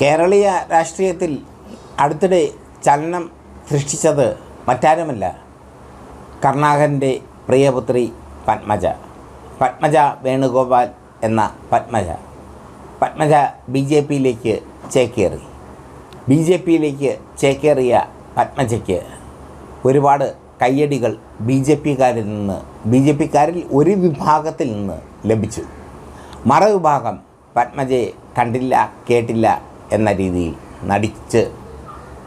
കേരളീയ രാഷ്ട്രീയത്തിൽ അടുത്തിടെ ചലനം സൃഷ്ടിച്ചത് മറ്റാരുമല്ല. കർണാകരന്റെ പ്രിയപുത്രി പത്മജ. പത്മജ വേണുഗോപാൽ എന്ന പത്മജ. പത്മജ ബി ജെ പിയിലേക്ക് ചേക്കേറി. ബി ജെ പിയിലേക്ക് ചേക്കേറിയ പത്മജയ്ക്ക് ഒരുപാട് കയ്യടികൾ ബി ജെ പിക്കാരിൽ നിന്ന് ബി ജെ പിക്കാരിൽ ഒരു വിഭാഗത്തിൽ നിന്ന് ലഭിച്ചു. മറുവിഭാഗം പത്മജയെ കണ്ടില്ല കേട്ടില്ല എന്ന രീതിയിൽ നടിച്ച്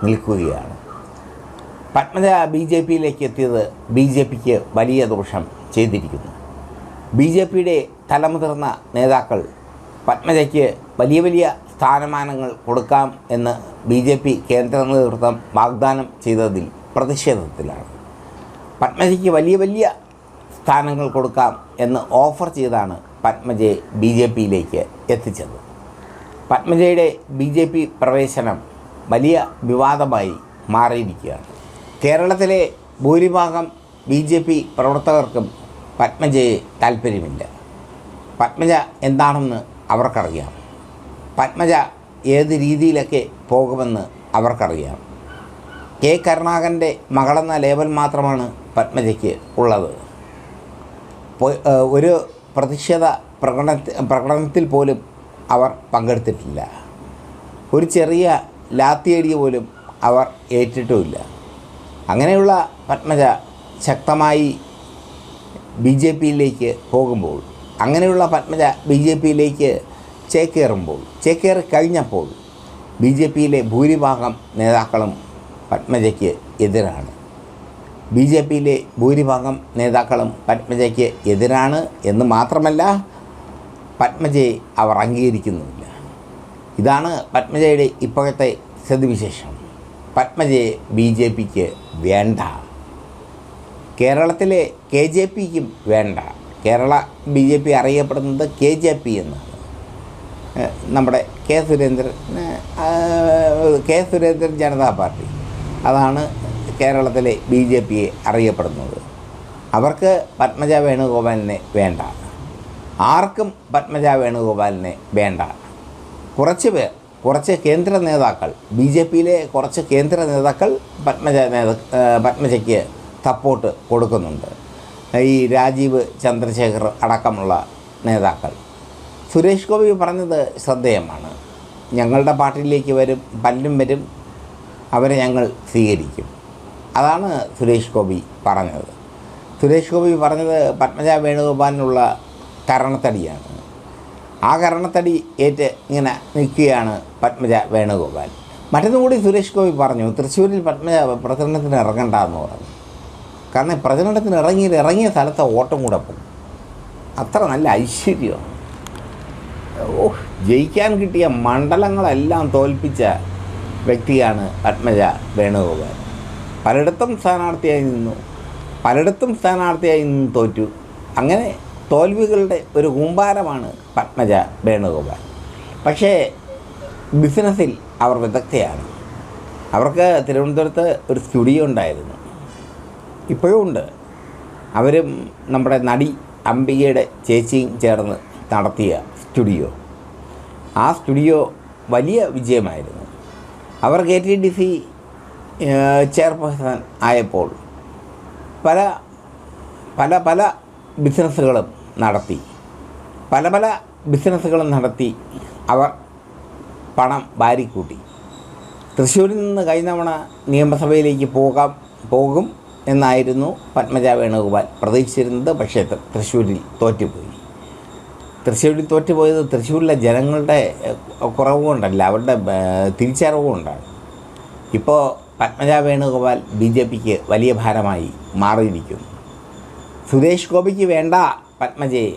നിൽക്കുകയാണ്. പത്മജ ബി ജെ പിയിലേക്ക് എത്തിയത് ബി ജെ പിക്ക് വലിയ ദോഷം ചെയ്തിരിക്കുന്നു. ബി ജെ പിയുടെ തലമുതിർന്ന നേതാക്കൾ പത്മജയ്ക്ക് വലിയ വലിയ സ്ഥാനമാനങ്ങൾ കൊടുക്കാം എന്ന് ബി ജെ പി കേന്ദ്ര നേതൃത്വം വാഗ്ദാനം ചെയ്തതിൽ പ്രതിഷേധത്തിലാണ്. പത്മജയ്ക്ക് വലിയ വലിയ സ്ഥാനങ്ങൾ കൊടുക്കാം എന്ന് ഓഫർ ചെയ്താണ് പത്മജയെ ബി ജെ പിയിലേക്ക് എത്തിച്ചത്. പത്മജയുടെ ബി ജെ പി പ്രവേശനം വലിയ വിവാദമായി മാറിയിരിക്കുകയാണ്. കേരളത്തിലെ ഭൂരിഭാഗം ബി ജെ പി പ്രവർത്തകർക്കും പത്മജയെ താല്പര്യമില്ല പത്മജ എന്താണെന്ന് അവർക്കറിയാം. പത്മജ ഏത് രീതിയിലൊക്കെ പോകുമെന്ന് അവർക്കറിയാം. കെ കരുണാകരന്റെ മകളെന്ന ലേബൽ മാത്രമാണ് പത്മജയ്ക്ക് ഉള്ളത്. ഒരു പ്രതിഷേധ പ്രകടന പ്രകടനത്തിൽ പോലും അവർ പങ്കെടുത്തിട്ടില്ല. ഒരു ചെറിയ ലാത്തിയടി പോലും അവർ ഏറ്റിട്ടുമില്ല. അങ്ങനെയുള്ള പത്മജ ശക്തമായി ബി ജെ പിയിലേക്ക് പോകുമ്പോൾ അങ്ങനെയുള്ള പത്മജ ബി ജെ പിയിലേക്ക് ചേക്കേറുമ്പോൾ ചേക്കേറി കഴിഞ്ഞപ്പോൾ ബി ജെ പിയിലെ ഭൂരിഭാഗം നേതാക്കളും പത്മജയ്ക്ക് എതിരാണ്. ബി ജെ പിയിലെ ഭൂരിഭാഗം നേതാക്കളും പത്മജയ്ക്ക് എതിരാണ് എന്ന് മാത്രമല്ല പത്മജയെ അവർ അംഗീകരിക്കുന്നുമില്ല. ഇതാണ് പത്മജയുടെ ഇപ്പോഴത്തെ സ്ഥിതിവിശേഷം. പത്മജയെ ബി ജെ പിക്ക് വേണ്ട. കേരളത്തിലെ കെ ജെ പിക്കും വേണ്ട. കേരള ബി ജെ പി അറിയപ്പെടുന്നത് കെ ജെ പി എന്നാണ്. നമ്മുടെ K Surendran K Surendran Janata party. അതാണ് കേരളത്തിലെ ബി ജെ പിയെ അറിയപ്പെടുന്നത്. അവർക്ക് പത്മജ വേണുഗോപാലിനെ വേണ്ട. ആർക്കും പത്മജ വേണുഗോപാലിനെ വേണ്ട. കുറച്ച് പേർ കുറച്ച് കേന്ദ്ര നേതാക്കൾ ബി ജെ പിയിലെ കുറച്ച് കേന്ദ്ര നേതാക്കൾ പത്മജ നേത പത്മജയ്ക്ക് സപ്പോർട്ട് കൊടുക്കുന്നുണ്ട്. ഈ രാജീവ് ചന്ദ്രശേഖർ അടക്കമുള്ള നേതാക്കൾ. സുരേഷ് ഗോപി പറഞ്ഞത് ശ്രദ്ധേയമാണ്. ഞങ്ങളുടെ പാർട്ടിയിലേക്ക് വരും പല്ലും വരും അവരെ ഞങ്ങൾ സ്വീകരിക്കും. അതാണ് സുരേഷ് ഗോപി പറഞ്ഞത്. സുരേഷ് ഗോപി പറഞ്ഞത് പത്മജ വേണുഗോപാലിനുള്ള കരണത്തടിയാണ്. ആ കരണത്തടി ഏറ്റ് ഇങ്ങനെ നിൽക്കുകയാണ് പത്മജ വേണുഗോപാൽ. മറ്റൊന്നും കൂടി സുരേഷ് ഗോപി പറഞ്ഞു തൃശ്ശൂരിൽ പത്മജ പ്രചരണത്തിന് ഇറങ്ങണ്ട എന്ന് പറഞ്ഞു. കാരണം പ്രചരണത്തിന് ഇറങ്ങി ഇറങ്ങിയ സ്ഥലത്തെ ഓട്ടം കൂടെ പോകും. അത്ര നല്ല ഐശ്വര്യമാണ് ഓ ജയിക്കാൻ കിട്ടിയ മണ്ഡലങ്ങളെല്ലാം തോൽപ്പിച്ച വ്യക്തിയാണ് പത്മജ വേണുഗോപാൽ. പലയിടത്തും സ്ഥാനാർത്ഥിയായി നിന്നു പലയിടത്തും സ്ഥാനാർത്ഥിയായി നിന്നു തോറ്റു. അങ്ങനെ തോൽവികളുടെ ഒരു കൂമ്പാരമാണ് പത്മജ വേണുഗോപാൽ. പക്ഷേ ബിസിനസ്സിൽ അവർ വിദഗ്ധയാണ്. അവർക്ക് തിരുവനന്തപുരത്ത് ഒരു സ്റ്റുഡിയോ ഉണ്ടായിരുന്നു. ഇപ്പോഴും ഉണ്ട്. അവരും നമ്മുടെ നടി അംബികയുടെ ചേച്ചിയും ചേർന്ന് നടത്തിയ സ്റ്റുഡിയോ. ആ സ്റ്റുഡിയോ വലിയ വിജയമായിരുന്നു. അവർ K T D C chairperson ആയപ്പോൾ പല പല പല ബിസിനസ്സുകളും നടത്തി. പല പല ബിസിനസ്സുകളും നടത്തി അവർ പണം വാരിക്കൂട്ടി. തൃശ്ശൂരിൽ നിന്ന് കഴിഞ്ഞ നിയമസഭയിലേക്ക് പോകാം പോകും എന്നായിരുന്നു പത്മജ വേണുഗോപാൽ പ്രതീക്ഷിച്ചിരുന്നത്. പക്ഷേ തൃശ്ശൂരിൽ തോറ്റുപോയി. തൃശ്ശൂരിൽ തോറ്റുപോയത് തൃശ്ശൂരിലെ ജനങ്ങളുടെ കുറവ് കൊണ്ടല്ല അവരുടെ തിരിച്ചറിവ് കൊണ്ടാണ്. ഇപ്പോൾ പത്മജ വേണുഗോപാൽ ബി ജെ പിക്ക് വലിയ ഭാരമായി മാറിയിരിക്കുന്നു. സുരേഷ് ഗോപിക്ക് വേണ്ട പത്മജയെ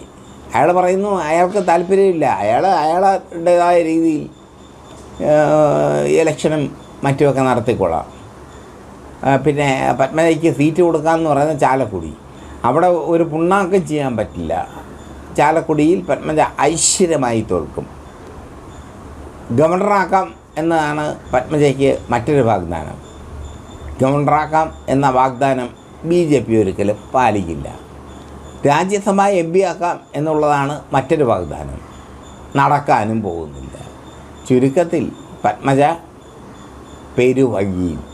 അയാൾ പറയുന്നു അയാൾക്ക് താല്പര്യമില്ല. അയാൾ അയാളുടേതായ രീതിയിൽ ഇലക്ഷനും മറ്റുമൊക്കെ നടത്തിക്കൊള്ളാം. പിന്നെ പത്മജയ്ക്ക് സീറ്റ് കൊടുക്കാമെന്ന് പറയുന്നത് ചാലക്കുടി. അവിടെ ഒരു പുണ്ണാക്കം ചെയ്യാൻ പറ്റില്ല. ചാലക്കുടിയിൽ പത്മജ ഐശ്വര്യമായി തോൽക്കും. ഗവർണറാക്കാം എന്നതാണ് പത്മജയ്ക്ക് മറ്റൊരു വാഗ്ദാനം. ഗവർണറാക്കാം എന്ന വാഗ്ദാനം ബി ജെ പി ഒരിക്കലും പാലിക്കില്ല. രാജ്യസഭ എം പി ആക്കാം എന്നുള്ളതാണ് മറ്റൊരു വാഗ്ദാനം. നടക്കാനും പോകുന്നില്ല. ചുരുക്കത്തിൽ പത്മജ പെരുവഴിയും